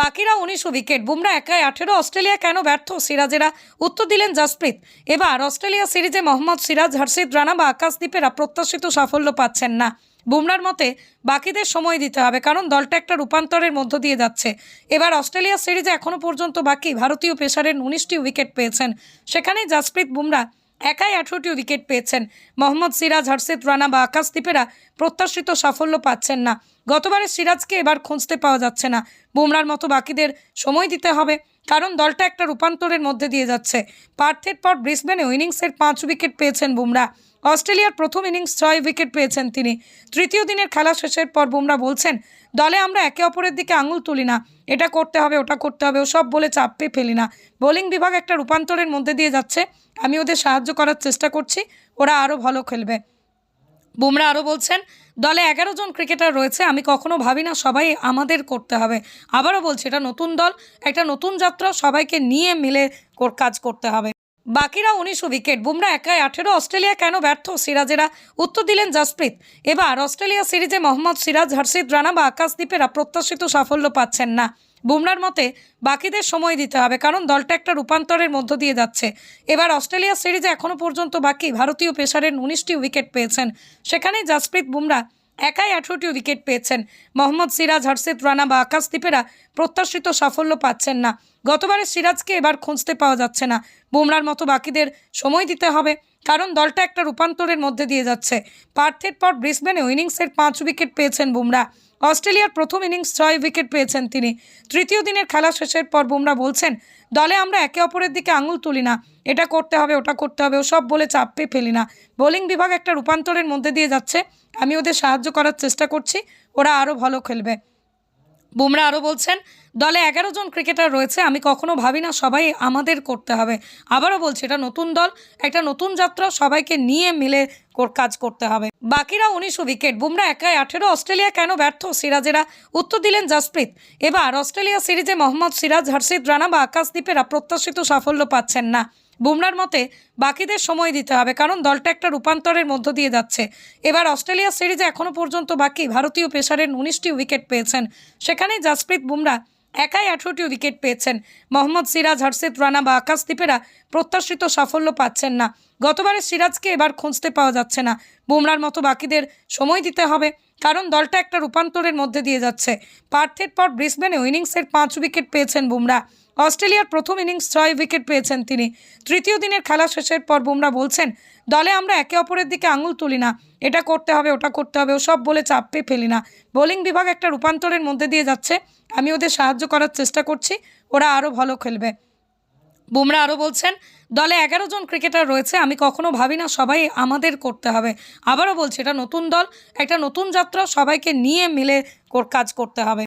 বাকিরা উনিশ উইকেট। বুমরা একাই আঠেরো। অস্ট্রেলিয়া কেন ব্যর্থ? সিরাজেরা উত্তর দিলেন জাসপ্রীত। এবার অস্ট্রেলিয়া সিরিজে মোহাম্মদ সিরাজ, হর্ষিত রানা বা আকাশদ্বীপেরা প্রত্যাশিত সাফল্য পাচ্ছেন না। বুমরার মতে বাকিদের সময় দিতে হবে, কারণ দলটা একটা রূপান্তরের মধ্য দিয়ে যাচ্ছে। এবার অস্ট্রেলিয়া সিরিজে এখনও পর্যন্ত বাকি ভারতীয় পেসারের উনিশটি উইকেট পেয়েছেন। সেখানেই জাসপ্রীত বুমরা একাই আঠেরোটি উইকেট পেয়েছেন। মোহাম্মদ সিরাজ হর্ষিত রানা বা আকাশদ্বীপেরা প্রত্যাশিত সাফল্য পাচ্ছেন না। গতবারের সিরাজকে এবার খুঁজতে পাওয়া যাচ্ছে না। বুমরার মতো বাকিদের সময় দিতে হবে, কারণ দলটা একটা রূপান্তরের মধ্যে দিয়ে যাচ্ছে। পার্থের পর ব্রিসবেনে ইনিংসের পাঁচ উইকেট পেয়েছেন বুমরা অস্ট্রেলিয়ার প্রথম ইনিংস ছয় উইকেট পেয়েছেন তিনি। তৃতীয় দিনের খেলা শেষের পর বুমরা বলছেন, দলে আমরা একে অপরের দিকে আঙুল তুলি না। এটা করতে হবে, ওটা করতে হবে, ওসব বলে চাপে ফেলি না। বোলিং বিভাগ একটা রূপান্তরের মধ্যে দিয়ে যাচ্ছে। আমি ওদের সাহায্য করার চেষ্টা করছি, ওরা আরও ভালো খেলবে। বুমরা আরও বলছেন, দলে এগারো জন ক্রিকেটার রয়েছে, আমি কখনো ভাবি না সবাই আমাদের করতে হবে। আবারও বলছি, এটা নতুন দল, একটা নতুন যাত্রা, সবাইকে নিয়ে মিলে কাজ করতে হবে। বাকিরা উনিশ উইকেট। বুমরা একাই আঠেরো, অস্ট্রেলিয়া কেন ব্যর্থ? সিরাজেরা উত্তর দিলেন জাসপ্রীত। এবার অস্ট্রেলিয়া সিরিজে মোহাম্মদ সিরাজ হর্ষিত রানা বা আকাশদ্বীপেরা প্রত্যাশিত সাফল্য পাচ্ছেন না। বুমরার মতে, বাকিদের সময় দিতে হবে, কারণ দলটা একটা রূপান্তরের মধ্য দিয়ে যাচ্ছে। এবার অস্ট্রেলিয়া সিরিজে এখনও পর্যন্ত বাকি। ভারতীয় পেসারের উনিশটি উইকেট পেয়েছেন। সেখানেই জাসপ্রীত বুমরা একাই আঠেরোটি উইকেট পেয়েছেন। মোহাম্মদ সিরাজ হর্ষিত রানা বা আকাশদ্বীপেরা প্রত্যাশিত সাফল্য পাচ্ছেন না। গতবারের সিরাজকে এবার খুঁজতে পাওয়া যাচ্ছে না। বুমরার মতো বাকিদের সময় দিতে হবে, কারণ দলটা একটা রূপান্তরের মধ্যে দিয়ে যাচ্ছে। পার্থের পর ব্রিসবেনে ইনিংসের পাঁচ উইকেট পেয়েছেন বুমরা। অস্ট্রেলিয়ার প্রথম ইনিংস ছয় উইকেট পেয়েছেন তিনি। তৃতীয় দিনের খেলা শেষের পর বুমরা বলছেন, দলে আমরা একে অপরের দিকে আঙুল তুলি না। এটা করতে হবে, ওটা করতে হবে ও সব বলে চাপে ফেলি না। বোলিং বিভাগ একটা রূপান্তরের মধ্যে দিয়ে যাচ্ছে। আমি ওদের সাহায্য করার চেষ্টা করছি। ওরা আরও ভালো খেলবে। বুমরা আরও বলছেন, দলে এগারো জন ক্রিকেটার রয়েছে, আমি কখনো ভাবি না সবাই আমাদের করতে হবে। আবারও বলছি, এটা নতুন দল, একটা নতুন যাত্রা, সবাইকে নিয়ে মিলে কাজ করতে হবে। বাকিরা উনিশ উইকেট, বুমরা একাই আঠেরো, অস্ট্রেলিয়া কেন ব্যর্থ? সিরাজেরা উত্তর দিলেন জাসপ্রীত। এবার অস্ট্রেলিয়া সিরিজে মোহাম্মদ সিরাজ হর্ষিত রানা বা আকাশদ্বীপেরা প্রত্যাশিত সাফল্য পাচ্ছেন না। বুমরার মতে, বাকিদের সময় দিতে হবে, কারণ দলটা একটা রূপান্তরের মধ্য দিয়ে যাচ্ছে। এবার অস্ট্রেলিয়া সিরিজে এখনও পর্যন্ত বাকি ভারতীয় পেসারের উনিশটি উইকেট পেয়েছেন। সেখানেই জাসপ্রীত বুমরা একাই আঠেরোটি উইকেট পেয়েছেন। মোহাম্মদ সিরাজ হর্ষিত রানা বা আকাশদ্বীপেরা প্রত্যাশিত সাফল্য পাচ্ছেন না। গতবারে সিরাজকে এবার খুঁজতে পাওয়া যাচ্ছে না। বুমরার মতো বাকিদের সময় দিতে হবে, কারণ দলটা একটা রূপান্তরের মধ্যে দিয়ে যাচ্ছে। পার্থের পর ব্রিসবেনে ইনিংসের পাঁচ উইকেট পেয়েছেন বুমরা। অস্ট্রেলিয়ার প্রথম ইনিংস ছয় উইকেট পেয়েছেন তিনি। তৃতীয় দিনের খেলা শেষের পর বুমরা বলছেন, দলে আমরা একে অপরের দিকে আঙুল তুলি না। এটা করতে হবে, ওটা করতে হবে, ওসব বলে চাপে ফেলি না। বোলিং বিভাগ একটা রূপান্তরের মধ্যে দিয়ে যাচ্ছে। আমি ওদের সাহায্য করার চেষ্টা করছি, ওরা আরও ভালো খেলবে। বুমরা আরও বলছেন, দলে এগারো জন ক্রিকেটার রয়েছে, আমি কখনো ভাবি না সবাই আমাদের করতে হবে। আবারও বলছি, এটা নতুন দল, একটা নতুন যাত্রা, সবাইকে নিয়ে মিলে কাজ করতে হবে।